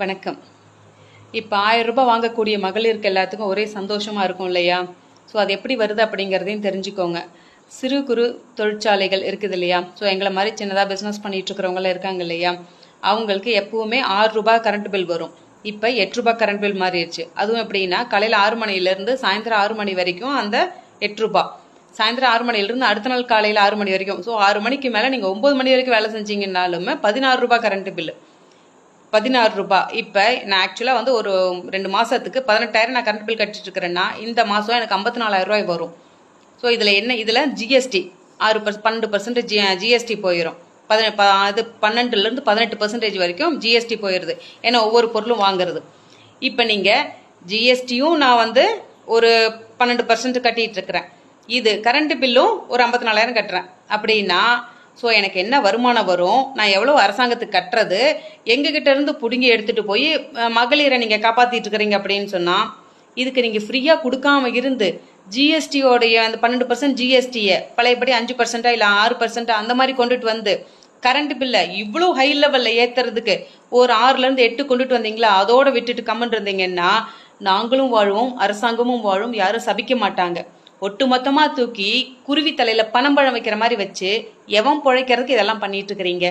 வணக்கம். இப்போ ஆயிரம் ரூபாய் வாங்கக்கூடிய மகளிருக்கு எல்லாத்துக்கும் ஒரே சந்தோஷமா இருக்கும் இல்லையா? ஸோ அது எப்படி வருது அப்படிங்கிறதையும் தெரிஞ்சுக்கோங்க. சிறு குறு தொழிற்சாலைகள் இருக்குது இல்லையா? ஸோ எங்களை மாதிரி சின்னதாக பிஸ்னஸ் பண்ணிட்டு இருக்கிறவங்களாம் இருக்காங்க இல்லையா? அவங்களுக்கு எப்பவுமே ஆறு ரூபாய் கரண்ட் பில் வரும். இப்போ எட்டு ரூபாய் கரண்ட் பில் மாறிடுச்சு. அதுவும் எப்படின்னா காலையில் ஆறு மணிலேருந்து சாயந்தரம் ஆறு மணி வரைக்கும் அந்த எட்டு ரூபாய். சாயந்தரம் ஆறு மணிலேருந்து அடுத்த நாள் காலையில் ஆறு மணி வரைக்கும். ஸோ ஆறு மணிக்கு மேலே நீங்கள் ஒம்பது மணி வரைக்கும் வேலை செஞ்சீங்கன்னாலுமே பதினாறு ரூபாய் கரண்ட் பில்லு பதினாறு ரூபாய் இப்போ நான் ஆக்சுவலாக வந்து ஒரு ரெண்டு மாதத்துக்கு பதினெட்டாயிரம் நான் கரண்ட் பில் கட்டிட்டு இருக்கிறேன்னா இந்த மாதம் எனக்கு ஐம்பத்தி நாலாயிரம் ரூபாய் வரும். ஸோ இதில் என்ன இதில் ஜிஎஸ்டி ஆறு பர்ஸ் பன்னெண்டு பர்சன்ட் ஜி ஜிஎஸ்டி போயிடும் பதினெ அது பன்னெண்டுலேருந்து பதினெட்டு பர்சன்டேஜ் வரைக்கும் ஜிஎஸ்டி போயிடுது. ஏன்னா ஒவ்வொரு பொருளும் வாங்குறது. இப்போ நீங்கள் ஜிஎஸ்டியும் நான் வந்து ஒரு பன்னெண்டு பர்சன்ட் கட்டிகிட்டு இருக்கிறேன் இது கரண்ட் பில்லும் ஒரு ஐம்பத்தி நாலாயிரம் கட்டுறேன். அப்படின்னா ஸோ எனக்கு என்ன வருமானம் வரும்? நான் எவ்வளோ அரசாங்கத்துக்கு கட்டுறது? எங்ககிட்ட இருந்து பிடுங்கி எடுத்துகிட்டு போய் மகளிரை நீங்கள் காப்பாற்றிட்டு இருக்கிறீங்க அப்படின்னு சொன்னால் இதுக்கு நீங்கள் ஃப்ரீயாக கொடுக்காம இருந்து ஜிஎஸ்டியோடைய அந்த பன்னெண்டு பர்சன்ட் ஜிஎஸ்டியை பழையபடி அஞ்சு பர்சன்ட்டா இல்லை ஆறு பர்சன்ட்டா அந்த மாதிரி கொண்டுட்டு வந்து கரண்ட் பில்லை இவ்வளோ ஹை லெவலில் ஏற்றுறதுக்கு ஒரு ஆறுலேருந்து எட்டு கொண்டுட்டு வந்தீங்களா? அதோடு விட்டுட்டு கம்மன் இருந்தீங்கன்னா நாங்களும் வாழுவோம் அரசாங்கமும் வாழும் யாரும் சபிக்க மாட்டாங்க. ஒட்டு மொத்தமாக தூக்கி குருவி தலையில் பனம்பழம் வைக்கிற மாதிரி வச்சு எவன் பிழைக்கிறதுக்கு இதெல்லாம் பண்ணிட்டு இருக்கிறீங்க?